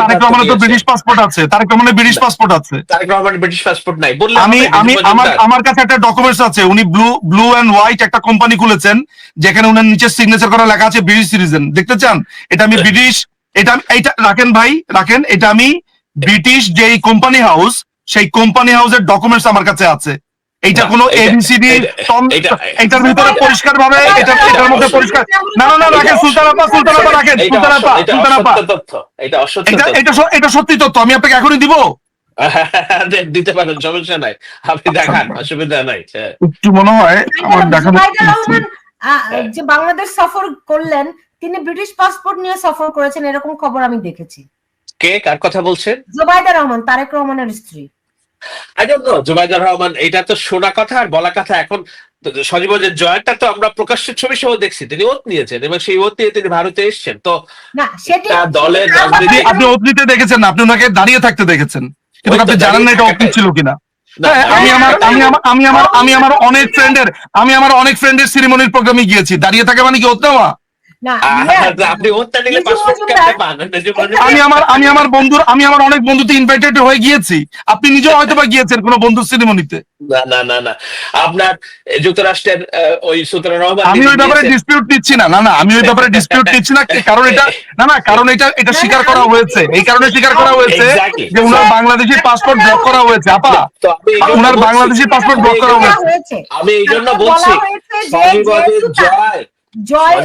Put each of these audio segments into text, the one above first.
তারেক রহমানের তো British passport আছে। তারেক রহমানের ব্রিটিশ পাসপোর্ট আছে। তারেক রহমানের ব্রিটিশ পাসপোর্ট নাই। বললে আমি আমি আমার আমার কাছে একটা ডকুমেন্টস আছে। উনি ব্লু ব্লু এন্ড হোয়াইট একটা কোম্পানি খুলেছেন যেখানে উনার নিচে সিগনেচার করা লেখা আছে ব্রিটিশ সিটিজেন দেখতে চান? এটা আমি ব্রিটিশ এটা এইটা রাখেন ভাই রাখেন। এটা আমি ব্রিটিশ যেই কোম্পানি হাউস সেই কোম্পানি হাউসের ডকুমেন্টস আমার কাছে আছে। এইটা কোনো এবিসিডি এটা- এটা- এটার ভিতরে পরিষ্কার ভাবে এটা এটার মধ্যে পরিষ্কার না না না রাখেন সুলতান আপা সুলতান আপা রাখেন সুলতান আপা সুলতান আপা এটা অসত্য এটা এটা সত্যি তথ্য আমি আপনাকে এখনই দিব। দিতে পারেন সমস্যা নাই। আপনি দেখান অসুবিধা নাই হ্যাঁ। একটু মনে হয় আমার দেখানো যে বাংলাদেশ সফর করলেন তিনি ব্রিটিশ পাসপোর্ট নিয়ে সফর করেছেন এরকম খবর আমি দেখেছি। কে কার কথা বলছেন? জুবাইদা রহমান তারেক রহমানের স্ত্রী। I don't know Zubaidur Rahman এটা তো শোনা কথা আর বলা কথা এখন সজীবনের জয়টা তো আমরা প্রকাশ্য ছবি সহ দেখছি তিনি ওত নিয়েছেন এবং সেই ওত নিয়ে তিনি ভারতে এসেছেন তো না সেটি একটা দলের রাজনীতি- আপনি আপনি অতীতে দেখেছেন আপনি ওনাকে দাঁড়িয়ে থাকতে দেখেছেন। কিন্তু আপনি জানেন না এটা দাঁড়িয়ে ছিল কিনা। হ্যাঁ, আমি আমার আমি আমার আমি আমার আমি আমার অনেক ফ্রেন্ডের আমি আমার অনেক ফ্রেন্ডের সিরিমনির প্রোগ্রামে গিয়েছি। দাঁড়িয়ে থাকে মানে কি হতে নেওয়া? আমি আমার আমি আমার বন্ধুর আমি আমার অনেক বন্ধুতে ইনভাইটেড হয়ে গিয়েছি। আপনি নিজেও হয়তো বা গিয়েছেন কোনো বন্ধুর সিরিমনিতে না না না না। আপনার যুক্তরাষ্ট্রের ওই সুতরাং আমি ওই ব্যাপারে ডিসপিউট নিচ্ছি না না না আমি ওই ব্যাপারে ডিসপিউট নিচ্ছি না কারণ এটা না না কারণ এটা এটা স্বীকার করা হয়েছে। এই কারণে স্বীকার করা হয়েছে যে উনার বাংলাদেশি পাসপোর্ট ব্লক করা হয়েছে আপা। তো আমি উনার বলছি- বাংলাদেশি পাসপোর্ট ব্লক করা হয়েছে। আমি এই জন্য বলছি জয়। জয়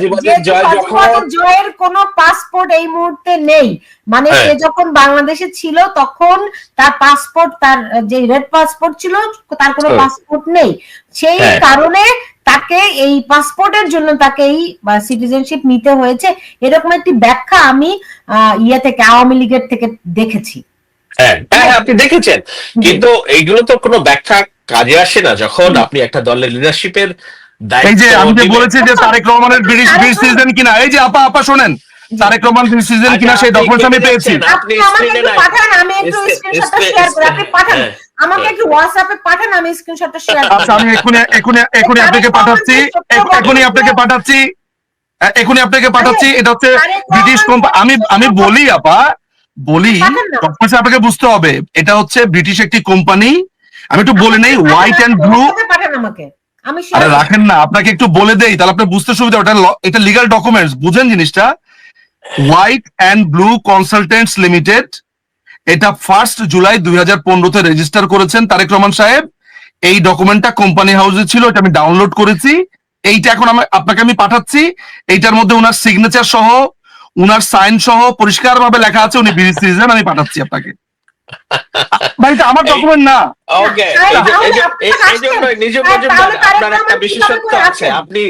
জয়ের কোনো পাসপোর্ট এই মুহূর্তে নেই। মানে হ্যাঁ। সে যখন বাংলাদেশে ছিল তখন তার পাসপোর্ট তার যে রেড পাসপোর্ট ছিল তার কোনো হ্যাঁ। পাসপোর্ট নেই। সেই হ্যাঁ। কারণে তাকে এই পাসপোর্টের জন্য তাকে এই সিটিজেনশিপ নিতে হয়েছে। এরকম একটি ব্যাখ্যা আমি ইয়ে থেকে আওয়ামী লীগের থেকে দেখেছি। হ্যাঁ হ্যাঁ, আপনি দেখেছেন। কিন্তু এইগুলো তো কোনো ব্যাখ্যা কাজে আসে না। যখন আপনি একটা দলের লিডারশিপের এই যে আমি যে বলেছি যে আচ্ছা, তারেক রহমানের ব্রিটিশ ব্রিটিশ সিটিজেন কিনা এই যে আপা আপা শোনেন তারেক রহমান ব্রিটিশ সিটিজেন কিনা সেই ডকুমেন্টস আমি পেয়েছি। আপনি আমাকে একটু পাঠান আমি একটু স্ক্রিনশটটা শেয়ার করে আপনি পাঠান। হ্যাঁ, আমাকে হ্যাঁ। একটু হোয়াটসঅ্যাপে পাঠান আমি স্ক্রিনশটটা শেয়ার আচ্ছা আমি এখনই এখনই এখনই আপনাকে পাঠাচ্ছি এখ- এখনই আপনাকে পাঠাচ্ছি এ- এখনই আপনাকে পাঠাচ্ছি এটা হচ্ছে ব্রিটিশ কোম্পানি আমি আমি বলি আপা বলি ডকুমেন্টস আপনাকে বুঝতে হবে। এটা হচ্ছে ব্রিটিশ একটি কোম্পানি আমি একটু বলে নেই হোয়াইট এন্ড ব্লু পাঠান আমাকে। আমি আরে রাখেন না আপনাকে একটু বলে দেই তাহলে আপনি বুঝতে সুবিধা ওটা এটা লিগাল ডকুমেন্টস বুঝেন জিনিসটা? White and blue consultants limited এটা ফার্স্ট জুলাই দুই হাজার পনেরোতে রেজিস্টার করেছেন তারেক রহমান সাহেব। এই ডকুমেন্টটা কোম্পানি হাউসে ছিল এটা আমি ডাউনলোড করেছি। এইটা এখন আমি আপনাকে আমি পাঠাচ্ছি। এইটার মধ্যে উনার সিগনেচার সহ উনার সাইন সহ পরিষ্কার ভাবে লেখা আছে উনি বিড়ি সিটিজেন আমি পাঠাচ্ছি আপনাকে। ভাই আমার ডকুমেন্ট না। ওকে আপনার একটা বিশেষত্ব আছে? আপনি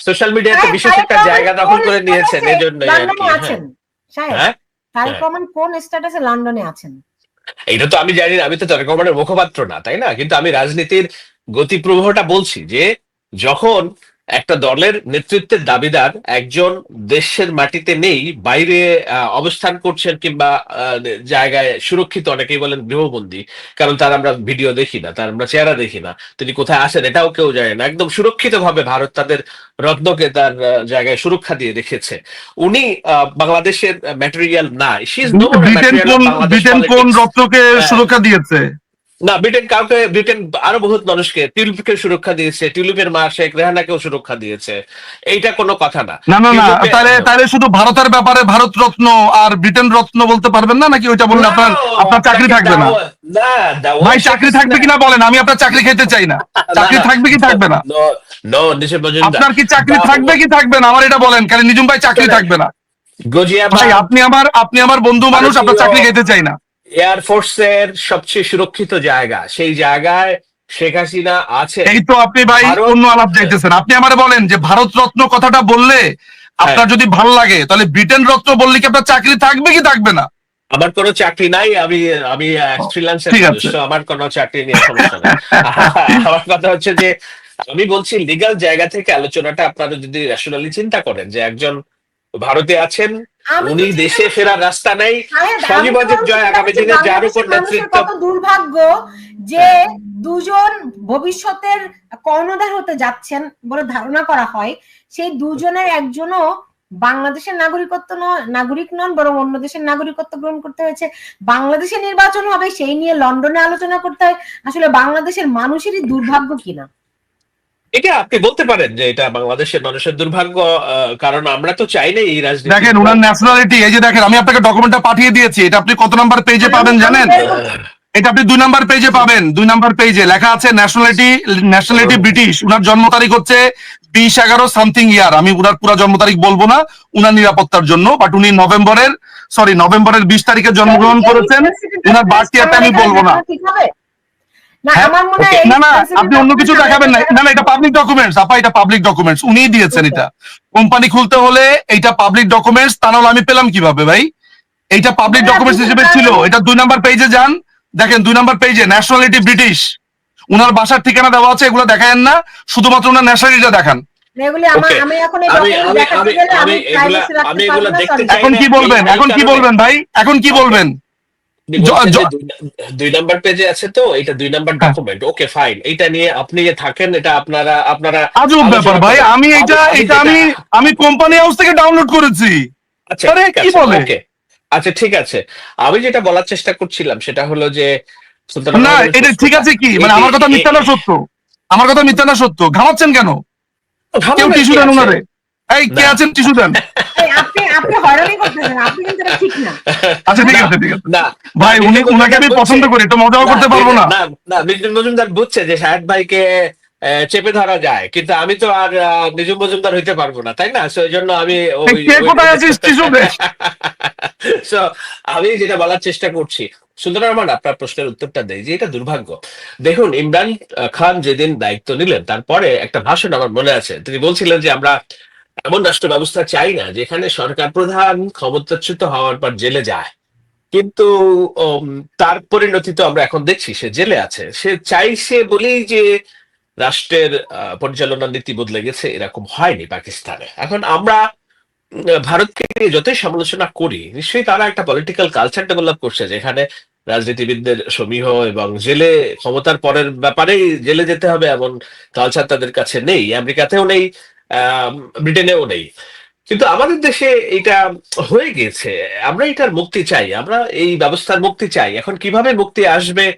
সোশ্যাল মিডিয়াতে হ্যাঁ, বিশেষ একটা জায়গা দখল করে নিয়েছেন জন্য লন্ডনে আছেন? হ্যাঁ? তারেক হ্যাঁ। রহমান কোন স্ট্যাটাসে লন্ডনে আছেন? এটা তো আমি জানি না আমি তো তারেক রহমানের মুখপাত্র না তাই না? কিন্তু আমি রাজনীতির গতিপ্রবাহটা বলছি যে যখন একটা দলের নেতৃত্বের দাবিদার একজন দেশের মাটিতে নেই বাইরে অবস্থান করছেন কিংবা জায়গায় সুরক্ষিত অনেকেই বলেন গৃহবন্দী কারণ তার আমরা ভিডিও দেখি না তার আমরা চেহারা দেখি না। তিনি কোথায় আসেন এটাও কেউ জানে না। একদম সুরক্ষিত ভাবে ভারত তাদের রত্নকে তার জায়গায় সুরক্ষা দিয়ে রেখেছে। উনি বাংলাদেশের ম্যাটেরিয়াল না শি ইজ নো ব্রিটেন কোন রত্নকে হ্যাঁ। সুরক্ষা দিয়েছে? না ব্রিটেন কাউকে ব্রিটেন আরও বহুত মানুষকে টিউলিপকে সুরক্ষা দিয়েছে টিউলিপের মা শেখ রেহানাকেও সুরক্ষা দিয়েছে। এইটা কোনো কথা না। না না না তাহলে তাহলে শুধু ভারতের ব্যাপারে ভারত রত্ন আর ব্রিটেন রত্ন বলতে পারবেন না? নাকি ওইটা বললে আপনার আপনার চাকরি থাকবে না? না ভাই চাকরি থাকবে কিনা বলেন আমি আপনার চাকরি খেতে চাই না। চাকরি। থাকবে কি থাকবে না? আপনার কি চাকরি থাকবে কি থাকবে না? আমার এটা বলেন কারণ নিজুম ভাই চাকরি থাকবে না। গজিয়া ভাই আপনি আমার আপনি আমার বন্ধু মানুষ আপনার চাকরি খেতে চাই না। এয়ার ফোর্সের সবচেয়ে সুরক্ষিত জায়গা সেই জায়গায় শেখ হাসিনা আছে। এই তো আপনি ভাই অন্য আলাপ যাইতেছেন আপনি আমার বলেন যে ভারত রত্ন কথাটা বললে আপনার যদি ভালো লাগে তাহলে ব্রিটেন রত্ন বললে কি আপনার চাকরি থাকবে কি থাকবে না? আমার কোনো চাকরি নাই আমি আমি ফ্রিল্যান্সের আমার কোনো চাকরি নিয়ে সমস্যা নেই। আমার কথা হচ্ছে যে আমি বলছি লিগ্যাল জায়গা থেকে আলোচনাটা আপনারা যদি রেশনালি চিন্তা করেন যে একজন ভারতে আছেন উনি দেশে ফেরার রাস্তা নেই। বলছি জয় আগামী দিনে যার উপর নেতৃত্ব কত দুর্ভাগ্য যে দুজন ভবিষ্যতের কর্ণধার হতে যাচ্ছেন বলে ধারণা করা হয়। সেই দুজনের একজনও বাংলাদেশের নাগরিকত্ব নয় নাগরিক নন বরং অন্য দেশের নাগরিকত্ব গ্রহণ করতে হয়েছে। বাংলাদেশে নির্বাচন হবে সেই নিয়ে লন্ডনে আলোচনা করতে হয়। আসলে বাংলাদেশের মানুষেরই দুর্ভাগ্য কিনা? এটা আপনি বলতে পারেন যে এটা বাংলাদেশের মানুষের দুর্ভাগ্য আহ, কারণ আমরা তো চাই না এই রাজনীতি দেখেন ওনার ন্যাশনালিটি এই যে দেখেন আমি আপনাকে ডকুমেন্টটা পাঠিয়ে দিয়েছি এটা আপনি কত নাম্বার পেজে পাবেন জানেন? এটা আপনি দুই নাম্বার পেজে পাবেন দুই নাম্বার পেজে লেখা আছে ন্যাশনালিটি ন্যাশনালিটি ব্রিটিশ উনার জন্ম তারিখ হচ্ছে বিশ এগারো সামথিং ইয়ার আমি উনার পুরো জন্ম তারিখ বলব না উনার নিরাপত্তার জন্য বাট উনি নভেম্বরের সরি নভেম্বরের বিশ তারিখে জন্মগ্রহণ করেছেন। উনার বার্থ ইয়ারটা আমি বলব না। না হ্যাঁ, আমার না না আপনি অন্য কিছু দেখাবেন না। না না এটা পাবলিক ডকুমেন্টস আপা এটা পাবলিক ডকুমেন্টস উনিই দিয়েছেন এটা। কোম্পানি খুলতে হলে এটা পাবলিক ডকুমেন্টস তা নাহলে আমি পেলাম কীভাবে ভাই? এইটা পাবলিক ডকুমেন্টস হিসেবে ছিল। এটা দুই নাম্বার পেজে যান। দেখেন দুই নাম্বার পেজে ন্যাশনালিটি ব্রিটিশ উনার বাসার ঠিকানা দেওয়া আছে এগুলো দেখায়েন না। শুধুমাত্র উনার ন্যাশনালিটিটা দেখান। এখন কি বলবেন? এখন কি বলবেন ভাই? এখন কি বলবেন? দুই নাম্বার পেজে আছে তো এটা দুই নাম্বার। ডকুমেন্ট ওকে ফাইন এটা নিয়ে আপনি যে থাকেন এটা আপনারা আপনারা আজব ব্যাপার ভাই আমি এটা আমি এটা আমি আমি কোম্পানি হাউস থেকে ডাউনলোড করেছি। আচ্ছা কি বলে? আচ্ছা ঠিক আছে। আমি যেটা বলার চেষ্টা করছিলাম সেটা হলো যে না এটা ঠিক আছে কি? মানে আমার কথা মিথ্যা না সত্য? আমার কথা মিথ্যা না সত্য? ঘামাচ্ছেন কেন? কেউ টিস্যু দেন উনারে। এই কে আছেন? টিস্যু দেন। আপনি আপনি হয়রানি করতেছেন আপনি কিন্তু এটা ঠিক না। আচ্ছা ঠিক আছে ঠিক আছে। না। ভাই উনি উনাকে আমি পছন্দ করি একটু মজাও করতে পারব না। না না নিজুম মজুমদার বুঝছে যে শাহেদ ভাইকে চেপে ধরা যায় কিন্তু আমি তো আর নিজুম মজুমদার হইতে পারব না তাই না? সেই জন্য আমি আমি যেটা বলার চেষ্টা করছি সুন্দর রহমান আপনার প্রশ্নের উত্তরটা দেই যে এটা দুর্ভাগ্য। দেখুন ইমরান খান যেদিন দায়িত্ব নিলেন তারপরে একটা ভাষণ আমার মনে আছে তিনি বলছিলেন যে আমরা এমন রাষ্ট্র ব্যবস্থা চাই না, যেখানে সরকার প্রধান ক্ষমতাচ্যুত হওয়ার পর জেলে যায়। কিন্তু তার পরিণতি তো আমরা এখন দেখছি, সে জেলে আছে। সে চাইছে বলেই যে রাষ্ট্রের পরিচালনা নীতি বদলে গেছে, এরকম হয়নি পাকিস্তানে। এখন আমরা ভারতকে যতই সমালোচনা করি, নিশ্চয়ই তারা একটা পলিটিক্যাল কালচার ডেভেলপ করছে, যেখানে রাজনীতিবিদদের সমীহ এবং জেলে ক্ষমতার পরের ব্যাপারেই জেলে যেতে হবে, এমন কালচার তাদের কাছে নেই। আমেরিকাতেও নেই ব্রিটেনেও নেই। কিন্তু আমাদের দেশে এটা হয়ে গেছে আমরা এটার মুক্তি চাই। আমরা এই ব্যবস্থার মুক্তি চাই। এখন কীভাবে মুক্তি আসবে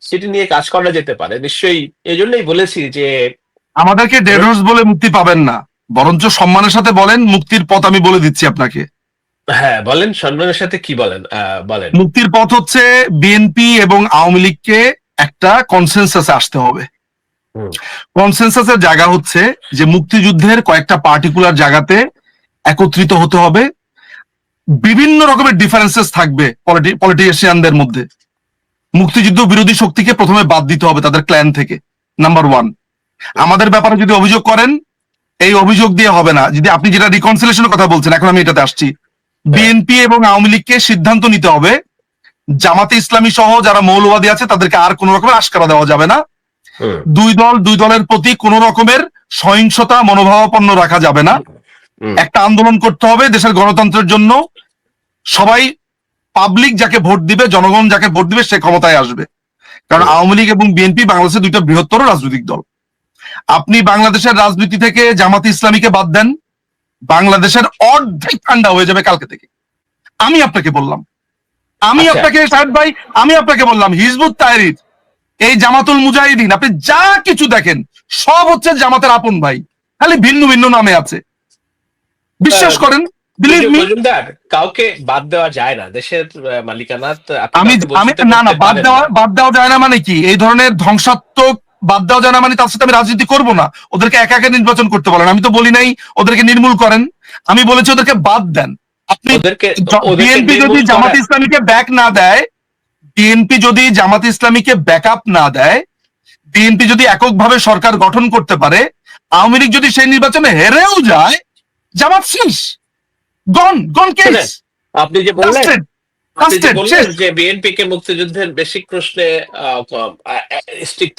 সেটি নিয়ে কাজ করা যেতে পারে নিশ্চয়ই এই জন্যই বলেছি যে আমাদেরকে ডেড হর্স বলে মুক্তি পাবেন না। বরঞ্চ সম্মানের সাথে বলেন মুক্তির পথ আমি বলে দিচ্ছি আপনাকে। হ্যাঁ বলেন সম্মানের সাথে কি বলেন? আহ, বলেন। মুক্তির পথ হচ্ছে বিএনপি এবং আওয়ামী লীগকে একটা কনসেনসাসে আসতে হবে। কনসেনসাসের জায়গা হচ্ছে যে মুক্তিযুদ্ধের কয়েকটা পার্টিকুলার জায়গাতে একত্রিত হতে হবে। বিভিন্ন রকমের ডিফারেন্সেস থাকবে পলিটিশিয়ানদের মধ্যে। মুক্তিযুদ্ধ বিরোধী শক্তিকে প্রথমে বাদ দিতে হবে তাদের ক্ল্যান থেকে নাম্বার ওয়ান আমাদের ব্যাপারে যদি অভিযোগ করেন এই অভিযোগ দিয়ে হবে না। যদি আপনি যেটা রিকনসিলেশনের কথা বলছেন এখন আমি এটাতে আসছি। বিএনপি এবং আওয়ামী লীগকে সিদ্ধান্ত নিতে হবে জামাতে ইসলামী সহ যারা মৌলবাদী আছে তাদেরকে আর কোন রকমের আশকারা দেওয়া যাবে না। দুই দল দুই দলের প্রতি কোন রকমের সহিংসতা মনোভাবাপন্ন রাখা যাবে না। একটা আন্দোলন করতে হবে দেশের গণতন্ত্রের জন্য। সবাই পাবলিক যাকে ভোট দিবে জনগণ যাকে ভোট দিবে সে ক্ষমতায় আসবে। কারণ আওয়ামী লীগ এবং বিএনপি বাংলাদেশের দুইটা বৃহত্তর রাজনৈতিক দল। আপনি বাংলাদেশের রাজনীতি থেকে জামাত ইসলামীকে বাদ দেন বাংলাদেশের অর্ধেক ঠান্ডা হয়ে যাবে কালকে থেকে। আমি আপনাকে বললাম। আমি আচ্ছা। আপনাকে সাহেব ভাই আমি আপনাকে বললাম হিজবুত তাহরির এই জামাতুল মুজাহিদিন আপনি যা কিছু দেখেন সব হচ্ছে জামাতের আপন ভাই। খালি ভিন্ন ভিন্ন নামে আছে। বিশ্বাস করেন বিলিভ কিন্তু মি মজুমদার কাউকে বাদ দেওয়া যায় না। দেশের মালিকানা আমি আমি না না বাদ দেওয়া বাদ দেওয়া যায় না মানে কি? এই ধরনের ধ্বংসাত্মক বাদ দেওয়া যায় না মানে তার সাথে আমি রাজনীতি করব না। ওদেরকে একা একা নির্বাচন করতে বলেন। আমি তো বলি নাই ওদেরকে নির্মূল করেন। আমি বলেছি ওদেরকে বাদ দেন। আপনি বিএনপি যদি জামাত ইসলামীকে ব্যাক না দেয় বিএনপি যদি জামাত ইসলামীকে ব্যাকআপ না দেয় বিএনপি যদি এককভাবে সরকার গঠন করতে পারে আওয়ামী লীগ যদি সেই নির্বাচনে হেরেও যায় জামাত শেষ। গন গন কেস আপনি যে বললেন যে বিএনপি কে মুক্তিযুদ্ধের বেসিক প্রশ্নে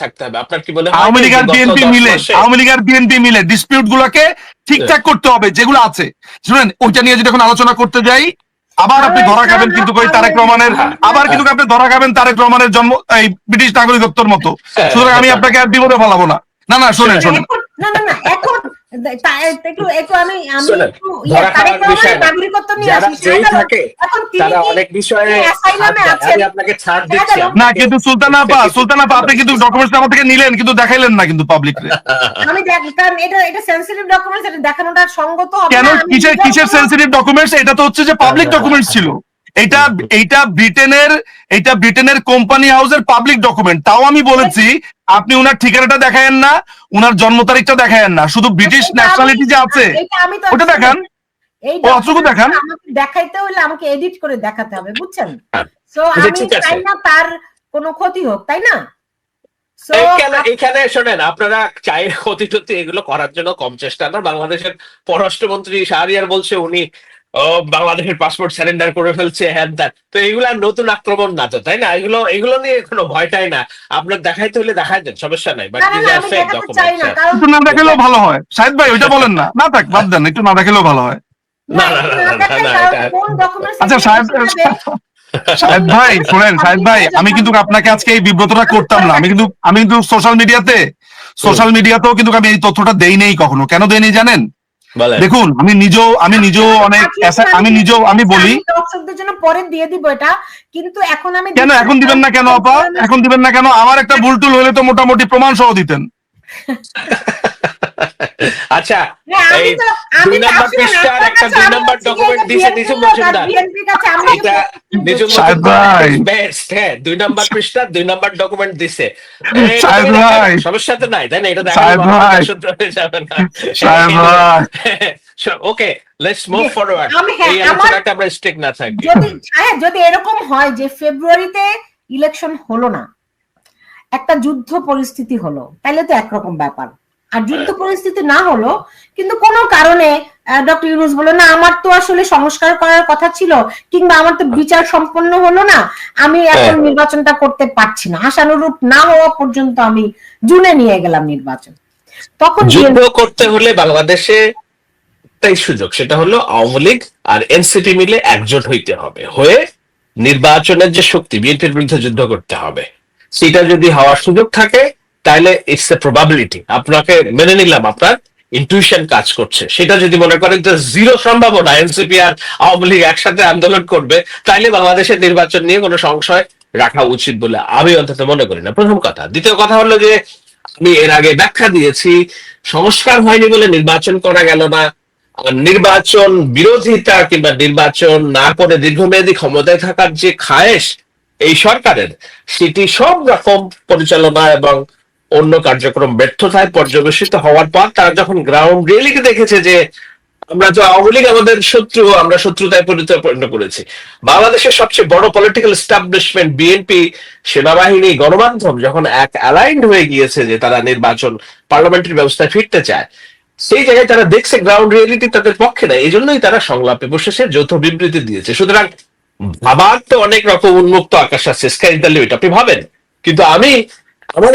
থাকতে হবে আপনার কি হয় আওয়ামী লীগ আর বিএনপি দশ মিলে আওয়ামী লীগ আর বিএনপি মিলে ডিসপিউট গুলাকে ঠিকঠাক করতে হবে যেগুলো আছে। শুনেন ওইটা নিয়ে যদি এখন আলোচনা করতে যাই আবার আপনি ধরা খাবেন কিন্তু ওই তারেক রহমানের আবার কিন্তু আপনি ধরা খাবেন তারেক রহমানের জন্ম এই ব্রিটিশ নাগরিকত্বর মতো। হ্যাঁ, সুতরাং আমি হ্যাঁ। আপনাকে আর বিপদে ফেলাবো না। না না শোনেন শোনেন। না না না এখন আপনি কিন্তু ডকুমেন্টস আমার থেকে নিলেন কিন্তু দেখাইলেন না কিন্তু পাবলিক আমি কারণ এটা এটা সেনসিটিভ ডকুমেন্টস এটা দেখানোটা সঙ্গত কেন? কিসের কিসের সেন্সিটিভ ডকুমেন্টস এটা তো হচ্ছে যে পাবলিক হ্যাঁ, ডকুমেন্টস ছিল। এটা এইটা ব্রিটেনের এটা ব্রিটেনের কোম্পানি হাউসের পাবলিক ডকুমেন্ট তাও আমি বলেছি আপনি উনার ঠিকানাটা দেখায়েন না উনার জন্ম তারিখটা দেখায়েন না। শুধু ব্রিটিশ এটা ন্যাশনালিটি যে আছে এটা ওটা দেখান। এই ও, অতটুকু দেখান। দেখাইতে হলে আমাকে এডিট করে দেখাতে হবে বুঝছেন? হ্যাঁ। সো আচ্ছা, আমি ঠিক আছে। চাই না তার কোনো ক্ষতি হোক তাই না? এখানে শোনেন আপনারা চায়ের ক্ষতি টতি এগুলো করার জন্য কম চেষ্টা না। বাংলাদেশের পররাষ্ট্রমন্ত্রী শাহরিয়ার বলছে উনি বাংলাদেশের পাসপোর্ট স্যারেন্ডার করে ফেলছে হ্যান ত্যান। তো এগুলো আর নতুন আক্রমণ না তো তাই না? এগুলো এগুলো নিয়ে কোনো ভয়টাই না। আপনার দেখাইতে হলে দেখাই দেন সমস্যা নাই। বাট না, দেখালেও ভালো হয়। শাহেদ ভাই ওইটা বলেন না। না থাক বাদ দেন একটু না দেখালেও ভালো হয়। না, না, আচ্ছা সাহেব সাহেদ ভাই শোনেন সাহেদ ভাই আমি কিন্তু আপনাকে আজকে এই বিব্রতটা করতাম না। আমি কিন্তু আমি কিন্তু সোশ্যাল মিডিয়াতে সোশ্যাল মিডিয়াতেও কিন্তু আমি এই তথ্যটা দেই নেই কখনো। কেন দেই নেই জানেন? দেখুন আমি নিজেও আমি নিজেও অনেক আচ্ছা, আমি নিজেও আমি বলি দর্শকদের জন্য পরে দিয়ে দিব এটা কিন্তু এখন আমি কেন? এখন দিবেন না কেন আপা? এখন দিবেন না কেন? আমার একটা ভুল টুল হলে তো মোটামুটি প্রমাণ সহ দিতেন। আচ্ছা এই দুই নাম্বার পৃষ্ঠার একটা দুই নাম্বার লোক আর মজুমদার। এটা সাহেব ভাই। বেস্ট হ্যাঁ দুই নাম্বার পৃষ্ঠা দুই নাম্বার ডকুমেন্ট দিছে। সমস্যা তো নাই তাই না এটা ভাই। সাহেব ভাই। ওকে লেটস মুভ ফরওয়ার্ড হ্যাঁ, এই আমার- আলোচনাটা আমরা স্টিক না থাকি যদি হ্যাঁ যদি এরকম হয় যে ফেব্রুয়ারিতে ইলেকশন হলো না একটা যুদ্ধ পরিস্থিতি হলো। তাহলে তো একরকম ব্যাপার। আর যুদ্ধ পরিস্থিতি না হলো কিন্তু কোনো কারণে ডক্টর ইউনুস বলল না আমার তো আসলে সংস্কার করার কথা ছিল কিংবা আমার তো বিচার সম্পন্ন হলো না আমি এখন হ্যাঁ। নির্বাচনটা করতে পারছি না। আশানুরূপ না হওয়া পর্যন্ত আমি জুনে নিয়ে গেলাম নির্বাচন। তখন যুদ্ধ করতে হলে বাংলাদেশে একটাই সুযোগ সেটা হলো আওয়ামী লীগ আর এনসিপি মিলে একজোট হইতে হবে হয়ে নির্বাচনের যে শক্তি বিএনপির বিরুদ্ধে যুদ্ধ করতে হবে। সেটা যদি হওয়ার সুযোগ থাকে তাহলে ইটস এ প্রবাবিলিটি আপনাকে মেনে নিলাম আপনার ইনটিউশন কাজ করছে। সেটা যদি মনে করেন যে জিরো সম্ভাবনা এনসিপি আর আওয়ামী লীগ একসাথে আন্দোলন করবে, তাইলে বাংলাদেশের নির্বাচন নিয়ে কোনো সংশয় রাখা উচিত বলে আমি অন্তত মনে করি না। প্রথম কথা। দ্বিতীয় কথা হলো যে, আমি এর আগে ব্যাখ্যা দিয়েছি, সংস্কার হয়নি বলে নির্বাচন করা গেল না। নির্বাচন বিরোধিতা কিংবা নির্বাচন না করে দীর্ঘমেয়াদী ক্ষমতায় থাকার যে খায়েশ এই সরকারের সেটি সব রকম পরিচালনা এবং অন্য কার্যক্রম ব্যর্থতায় পর্যবেসিত হওয়ার পর তারা যখন গ্রাউন্ড রিয়েলিটি দেখেছে যে আমরা তো আওয়ামী লীগ আমাদের শত্রু, আমরা শত্রুতায় পরিণত করেছি। বাংলাদেশের সবচেয়ে বড় পলিটিক্যাল এস্টাবলিশমেন্ট বিএনপি সেনাবাহিনী গণমাধ্যম যখন এক অ্যালাইন্ড হয়ে গিয়েছে যে তারা নির্বাচন পার্লামেন্টারি ব্যবস্থায় ফিরতে চায়, সেই জায়গায় তারা দেখছে গ্রাউন্ড রিয়েলিটি তাদের পক্ষে না এই জন্যই তারা সংলাপে বসেছে যৌথ বিবৃতি দিয়েছে। সুতরাং ভাবার তো অনেক রকম উন্মুক্ত আকাশ আছে। স্কাই দ্য লিমিট আপনি ভাবেন? কিন্তু আমি, আমার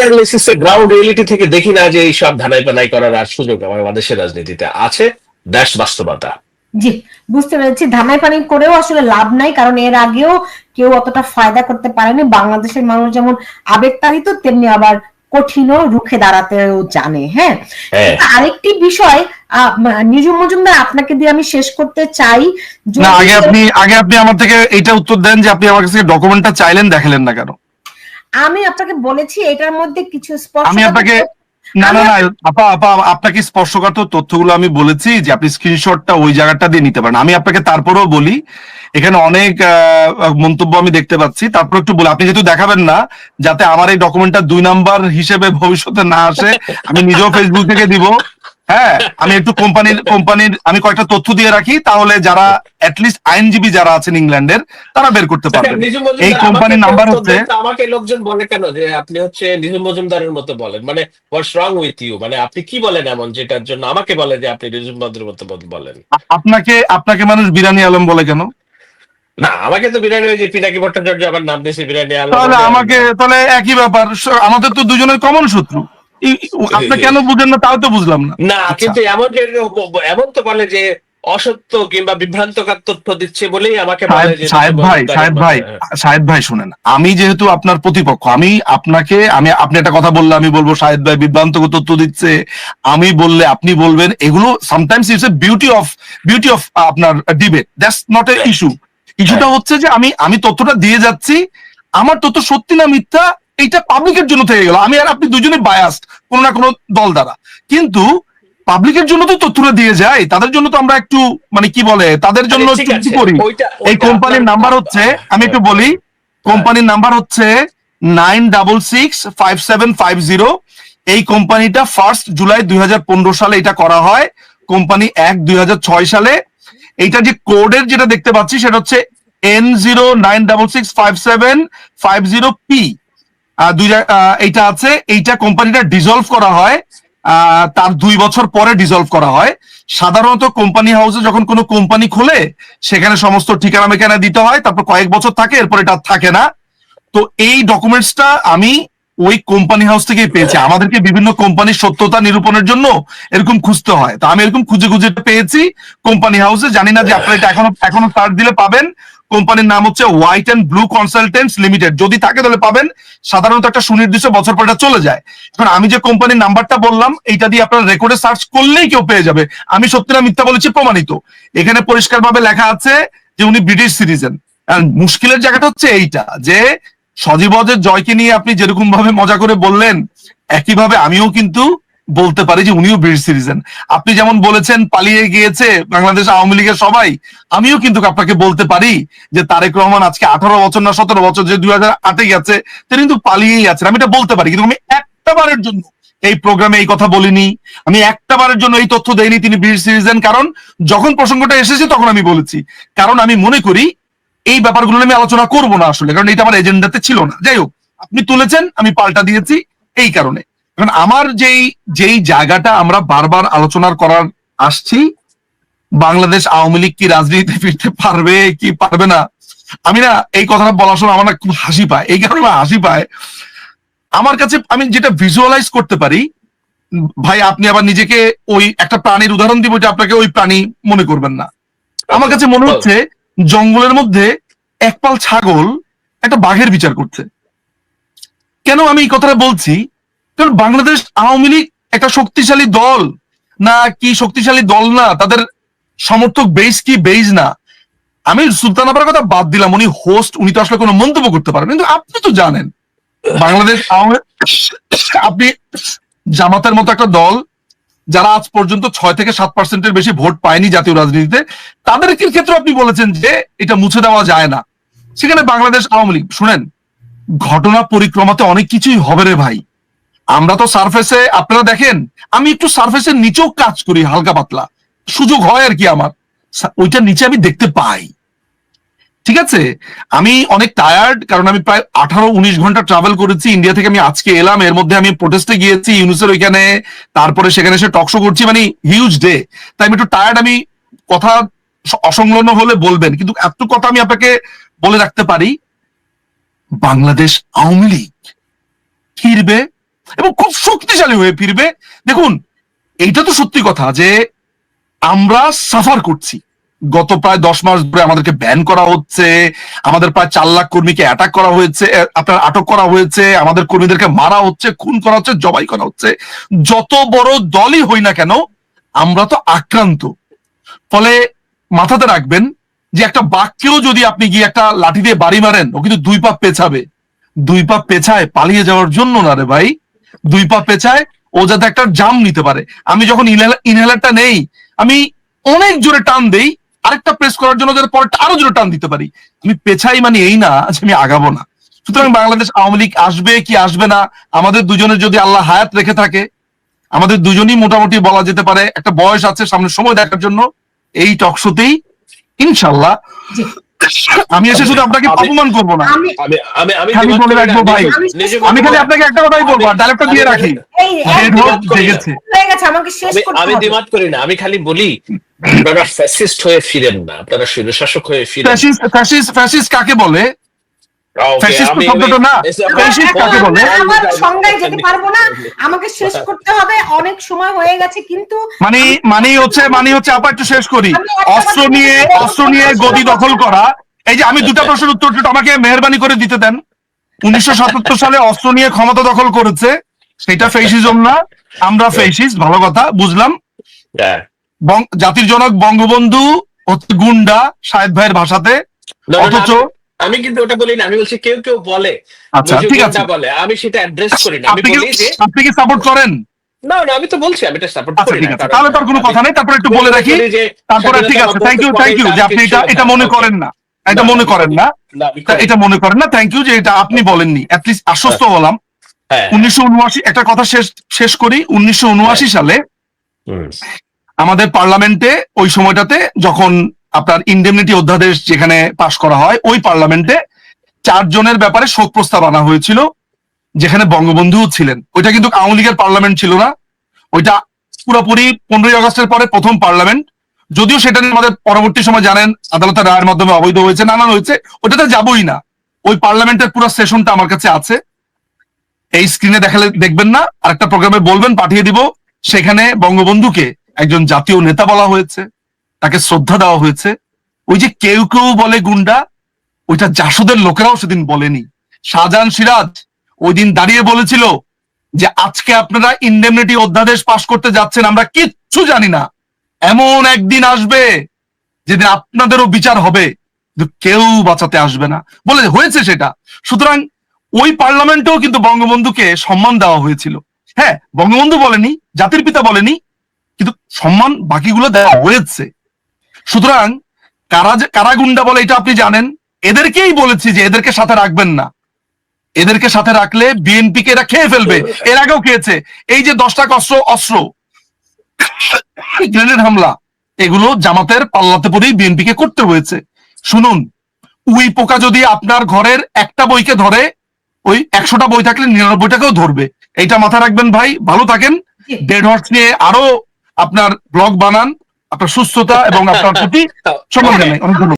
গ্রাউন্ড রিয়েলিটি থেকে দেখি না যে এইসব ধানাই পানাই করার আর সুযোগ বাংলাদেশের রাজনীতিতে আছে দ্যাটস বাস্তবতা। জি, বুঝতে পেরেছি। ধামাই পানি করেও আসলে লাভ নাই, কারণ এর আগেও কেউ অতটা ফায়দা করতে পারেনি। বাংলাদেশের মানুষ যেমন আবেগতাড়িত, তেমনি আবার কঠিনও রুখে দাঁড়াতেও জানে হ্যাঁ? হ্যাঁ। আরেকটি বিষয় নিজু মজুমদার আপনাকে দিয়ে আমি শেষ করতে চাই। না আগে আপনি আগে আপনি আমার থেকে এটা উত্তর দেন যে আপনি আমার কাছে ডকুমেন্টটা চাইলেন দেখালেন না কেন? আমি আপনাকে বলেছি এটার মধ্যে কিছু স্পষ্ট আমি আপনাকে না না না আপা আপা আপনাকে স্পর্শকাতর তথ্যগুলো আমি বলেছি যে আপনি স্ক্রিনশটটা ওই জায়গাটা দিয়ে নিতে পারেন। আমি আপনাকে তারপরেও বলি এখানে অনেক আহ, মন্তব্য আমি দেখতে পাচ্ছি। তারপর একটু বলি আপনি যেহেতু দেখাবেন না যাতে আমার এই ডকুমেন্টটা দুই নাম্বার হিসেবে ভবিষ্যতে না আসে আমি নিজেও ফেসবুক থেকে দিব। হ্যাঁ আমি একটু কোম্পানির কোম্পানির আমি কয়েকটা তথ্য দিয়ে রাখি তাহলে যারা অ্যাটলিস্ট আইনজীবী যারা আছেন ইংল্যান্ডের তারা বের করতে মজুমদার, এই কোম্পানির নাম্বার হচ্ছে আমাকে লোকজন বলে কেন যে আপনি হচ্ছে নিজু মজুমদারের মতো বলেন? মানে হোয়াটস রং উইথ ইউ মানে আপনি কি বলেন এমন যেটার জন্য আমাকে বলে যে আপনি নিজু মজুমদারের মতো বলেন? আপনাকে আপনাকে মানুষ বিরানি আলম বলে কেন? না আমাকে তো বিরিয়ানি ওই যে পিনাকি ভট্টাচার্য আমার নাম দিয়েছে বিরিয়ানি আলম তাহলে আমাকে তাহলে একই ব্যাপার আমাদের তো দুজনের কমন শত্রু। আপনি কেন বুঝেন না তাও তো বুঝলাম না। না আচ্ছা। কিন্তু এমন এমন তো বলে যে অসত্য কিংবা বিভ্রান্তকর তথ্য দিচ্ছে বলেই আমাকে সাহেব যে ভাই সাহেব ভাই সাহেব ভাই শুনেন আমি যেহেতু আপনার প্রতিপক্ষ আমি আপনাকে আমি আপনি একটা কথা বললে আমি বলব সাহেব ভাই বিভ্রান্তক তথ্য দিচ্ছে আমি বললে আপনি বলবেন এগুলো sometimes it's a beauty of beauty of আপনার debate that's not a issue ইস্যুটা হচ্ছে যে আমি আমি তথ্যটা দিয়ে যাচ্ছি আমার তথ্য সত্যি না মিথ্যা এইটা পাবলিকের জন্য থেকে গেল। আমি আর আপনি দুজনে বায়াস্ট কোনো না কোনো দল দ্বারা। কিন্তু পাবলিকের জন্য তো তথ্যটা দিয়ে যায় তাদের জন্য তো আমরা একটু মানে কি বলে তাদের জন্য করি? এই কোম্পানির নাম্বার হচ্ছে আমি একটু বলি কোম্পানির নাম্বার হচ্ছে nine double six five seven five zero এই কোম্পানিটা ফার্স্ট জুলাই দুই হাজার পনেরো সালে এটা করা হয় কোম্পানি এক দুই সালে। এইটা যে কোডের যেটা দেখতে পাচ্ছি সেটা হচ্ছে N zero nine double six five seven five zero P এইটা আছে, এইটা কোম্পানিটা ডিজলভ করা হয় তার দুই বছর পরে ডিজলভ করা হয়। সাধারণত কোম্পানি হাউসে যখন কোনো কোম্পানি খোলে, সেখানে সমস্ত ঠিকানা মেকানা দিতে হয়, তারপর কয়েক বছর থাকে, এরপর এটা থাকে না। তো এই ডকুমেন্টসটা আমি ওই কোম্পানি হাউস থেকেই পেয়েছি। আমাদেরকে বিভিন্ন কোম্পানির সত্যতা নিরূপণের জন্য এরকম খুঁজতে হয়। তো আমি এরকম খুঁজে খুঁজে পেয়েছি কোম্পানি হাউসে জানি না যে আপনারা এটা এখনও এখনও সার্চ দিলে পাবেন। কোম্পানির নাম হচ্ছে white and blue consultants limited যদি থাকে তাহলে পাবেন। সাধারণত একটা সুনির্দিষ্ট বছর পর এটা চলে যায়। এখন আমি যে কোম্পানির নাম্বারটা বললাম, এইটা দিয়ে আপনারা রেকর্ডে সার্চ করলেই কেউ পেয়ে যাবে। আমি সত্যি না মিথ্যা বলেছি, প্রমাণিত। এখানে পরিষ্কারভাবে লেখা আছে যে উনি ব্রিটিশ সিটিজেন মুশকিলের জায়গাটা হচ্ছে এইটা, যে সজীবজের জয়কে নিয়ে আপনি যেরকম ভাবে মজা করে বললেন, একইভাবে আমিও কিন্তু বলতে পারি যে উনিও ব্রিটিশ সিটিজেন। আপনি যেমন বলেছেন, পালিয়ে গিয়েছে বাংলাদেশ আওয়ামী লীগের সবাই, আমিও কিন্তু আপনাকে বলতে পারি যে তারেক রহমান আজকে আঠারো বছর না সতেরো বছর যে দুই হাজার আটে গেছে, তিনি কিন্তু পালিয়েই আছেন। আমি এটা বলতে পারি, কিন্তু আমি একটা বারের জন্য এই প্রোগ্রামে এই কথা বলিনি। আমি একটা বারের জন্য এই তথ্য দেইনি তিনি ব্রিটিশ সিটিজেন, কারণ যখন প্রসঙ্গটা এসেছে তখন আমি বলেছি। কারণ আমি মনে করি এই ব্যাপারগুলো আমি আলোচনা করব না আসলে, কারণ এটা আমার এজেন্ডাতে ছিল না। যাই হোক, আপনি তুলেছেন, আমি পাল্টা দিয়েছি এই কারণে। কারণ আমার যেই যেই জায়গাটা আমরা বারবার আলোচনার করার আসছি, বাংলাদেশ আওয়ামী লীগ কি রাজনীতিতে ফিরতে পারবে, কি পারবে না, আমি না এই কথাটা বলার সময় আমার না খুব হাসি পায়। এই কারণে হাসি পায়। আমার কাছে আমি যেটা ভিজুয়ালাইজ করতে পারি, ভাই, আপনি আবার নিজেকে ওই একটা প্রাণীর উদাহরণ দিব যে আপনাকে ওই প্রাণী মনে করবেন না। আমার কাছে মনে হচ্ছে জঙ্গলের মধ্যে একপাল ছাগল একটা বাঘের বিচার করছে। কেন আমি এই কথাটা বলছি? কারণ বাংলাদেশ আওয়ামী লীগ একটা শক্তিশালী দল। না, কি শক্তিশালী দল না, তাদের সমর্থক বেস কি বেস না। আমি সুলতান আবার কথা বাদ দিলাম, উনি হোস্ট উনি তো আসলে কোনো মন্তব্য করতে পারেন। কিন্তু আপনি তো জানেন, বাংলাদেশ আপনি জামাতের মতো একটা দল, যারা আজ পর্যন্ত ছয় থেকে সাত পার্সেন্টের বেশি ভোট পায়নি জাতীয় রাজনীতিতে, তাদের ক্ষেত্রে আপনি বলেছেন যে এটা মুছে দেওয়া যায় না? সেখানে বাংলাদেশ আওয়ামী লীগ শুনেন, ঘটনা পরিক্রমাতে অনেক কিছুই হবে রে ভাই। আমরা তো সারফেসে আপনারা দেখেন, আমি একটু সারফেসের নিচেও কাজ করি, হালকা পাতলা। সুযোগ হয় আর কি আমার। ওইটার নিচে আমি দেখতে পাই। ঠিক আছে? আমি অনেক টায়ার্ড কারণ আমি প্রায় আঠারো উনিশ ঘণ্টা ট্রাভেল করেছি। ইন্ডিয়া থেকে আমি আজকে এলাম, এর মধ্যে আমি প্রোটেস্টে গিয়েছি ইউনুসের ওইখানে। তারপরে সেখানে এসে টকশো করছি মানে হিউজ ডে তাই আমি একটু টায়ার্ড আমি কথা অসংলগ্ন হলে বলবেন, কিন্তু এত কথা আমি আপনাকে বলে রাখতে পারি, বাংলাদেশ আওয়ামী লীগ ফিরবে এবং খুব শক্তিশালী হয়ে ফিরবে। দেখুন, এইটা তো সত্যি কথা যে আমরা সাফার করছি। গত প্রায় দশ মাস ধরে আমাদেরকে ব্যান করা হচ্ছে, আমাদের প্রায় চার লাখ কর্মীকে অ্যাটাক করা হয়েছে আপনার আটক করা হয়েছে, আমাদের কর্মীদেরকে মারা হচ্ছে, খুন করা হচ্ছে, জবাই করা হচ্ছে। যত বড় দলই হই না কেন, আমরা তো আক্রান্ত। ফলে মাথাতে রাখবেন যে একটা বাক্যেও যদি আপনি গিয়ে একটা লাঠি দিয়ে বাড়ি মারেন, ও কিন্তু দুই পা পেছাবে। দুই পা পেছায় পালিয়ে যাওয়ার জন্য না রে ভাই। দুই পা পেছায় ও যাতে একটা জাম নিতে পারে। আমি যখন ইনহেলারটা নেই, আমি অনেক জোরে টান দেই, আরেকটা প্রেস করার জন্য যাতে পরে আরও জোরে টান দিতে পারি। আমি পেছাই মানে এই না যে আমি আগাবো না। সুতরাং বাংলাদেশ আওয়ামী লীগ আসবে কি আসবে না, আমাদের দুজনের যদি আল্লাহ হায়াত রেখে থাকে, আমাদের দুজনই মোটামুটি বলা যেতে পারে, একটা বয়স আছে, সামনে সময় দেখার জন্য, এই টকশোতেই ইনশাল্লাহ। আমি এসে শুধু আপনাকে আমি- অপমান করব না। আমি আমি আমি আমি খালি বলে রাখব ভাই। আমি খালি আপনাকে একটা কথাই বলব ডাইরেক্টটা দিয়ে রাখি। আমি আমি করি না আমি খালি বলি আপনারা ফ্যাসিস্ট হয়ে ফিরেন না আপনারা স্বৈরশাসক হয়ে ফিরেন ফ্যাসিস্ট ফ্যাসিস্ট ফ্যাসিস্ট কাকে বলে? আমাকে শেষ করতে হবে। অনেক সময় হয়ে গেছে কিন্তু মানে মানে হচ্ছে মানে হচ্ছে আপা একটু শেষ করি। আমি অস্ত্র নিয়ে অস্ত্র নিয়ে গদি দখল করা। এই যে আমি দুটা প্রশ্নের উত্তর আমাকে মেহরবানি করে দিতে দেন। উনিশশো সাতাত্তর সালে অস্ত্র নিয়ে ক্ষমতা দখল করেছে। সেটা ফেসিজম না। আমরা ফেসিস্ট ভালো কথা বুঝলাম। হ্যাঁ। জাতির জনক বঙ্গবন্ধু হচ্ছে গুন্ডা শাহেদ ভাইয়ের ভাষাতে। অথচ আমি- কিন্তু ওটা বলি না আমি বলছি কেউ কেউ বলে আচ্ছা ঠিক আছে। বলে আমি সেটা অ্যাড্রেস করি না আমি বলি যে আপনি কি সাপোর্ট করেন? না না আমি তো বলছি আমি এটা সাপোর্ট আচ্ছা করি না তাহলে তার কোনো কথা নেই তারপর একটু বলে রাখি। তারপরে ঠিক আছে থ্যাংক ইউ থ্যাংক ইউ যে আপনি এটা এটা মনে করেন না। এটা মনে করেন না। এটা মনে করেন না। থ্যাংক ইউ যে এটা আপনি বলেননি। অ্যাটলিস্ট আশ্বস্ত হলাম। হ্যাঁ। উনিশশো উনআশি একটা কথা শেষ শেষ করি। উনিশশো উনআশি সালে হুম, আমাদের পার্লামেন্টে ওই সময়টাতে যখন আপনার ইন্ডেমনিটি অধ্যাদেশ যেখানে পাশ করা হয়, ওই পার্লামেন্টে চারজনের ব্যাপারে শোক প্রস্তাব আনা হয়েছিল, যেখানে বঙ্গবন্ধুও ছিলেন। ওইটা কিন্তু আওয়ামী লীগের পার্লামেন্ট ছিল না। ওইটা পুরোপুরি পনেরোই আগস্টের পরে প্রথম পার্লামেন্ট যদিও সেটা নিয়ে আমাদের পরবর্তী সময় জানেন, আদালতের রায়ের মাধ্যমে অবৈধ হয়েছে, নানান হয়েছে ওটাতে যাবই না। ওই পার্লামেন্টের পুরো সেশনটা আমার কাছে আছে। এই স্ক্রিনে দেখালে দেখবেন না, আরেকটা প্রোগ্রামে বলবেন, পাঠিয়ে দিব। সেখানে বঙ্গবন্ধুকে একজন জাতীয় নেতা বলা হয়েছে। তাকে শ্রদ্ধা দেওয়া হয়েছে। ওই যে কেউ কেউ বলে গুন্ডা, ওইটা জাসদের লোকেরাও সেদিন বলেনি। শাহজাহান সিরাজ ওই দিন দাঁড়িয়ে বলেছিল যে, আজকে আপনারা ইন্ডেমনিটি অধ্যাদেশ পাশ করতে যাচ্ছেন, আমরা কিচ্ছু জানি না। এমন একদিন আসবে যেদিন আপনাদেরও বিচার হবে কেউ বাঁচাতে আসবে না। বলে হয়েছে সেটা। সুতরাং ওই পার্লামেন্টেও কিন্তু বঙ্গবন্ধুকে সম্মান দেওয়া হয়েছিল। হ্যাঁ বঙ্গবন্ধু বলেনি, জাতির পিতা বলেনি, কিন্তু সম্মান বাকিগুলো দেওয়া হয়েছে। সুতরাং কারা কারা গুন্ডা বলে এটা আপনি জানেন? এদেরকেই বলেছি যে এদেরকে সাথে রাখবেন না। এদেরকে সাথে রাখলে বিএনপি কে এরা খেয়ে ফেলবে। এর আগেও খেয়েছে এই যে দশটা অস্ত্র অস্ত্র। গ্রেনেড হামলা। এগুলো জামাতের পাল্লাতে পরেই বিএনপি কে করতে হয়েছে। শুনুন উই পোকা যদি আপনার ঘরের একটা বইকে ধরে ওই একশোটা বই থাকলে নিরানব্বইটাকেও ধরবে। এইটা মাথায় রাখবেন ভাই। ভালো থাকেন। ডেড হর্স নিয়ে আরও আপনার ব্লগ বানান। আপনার সুস্থতা এবং আপনার প্রতি সম্মান জানাই। অনেক ধন্যবাদ।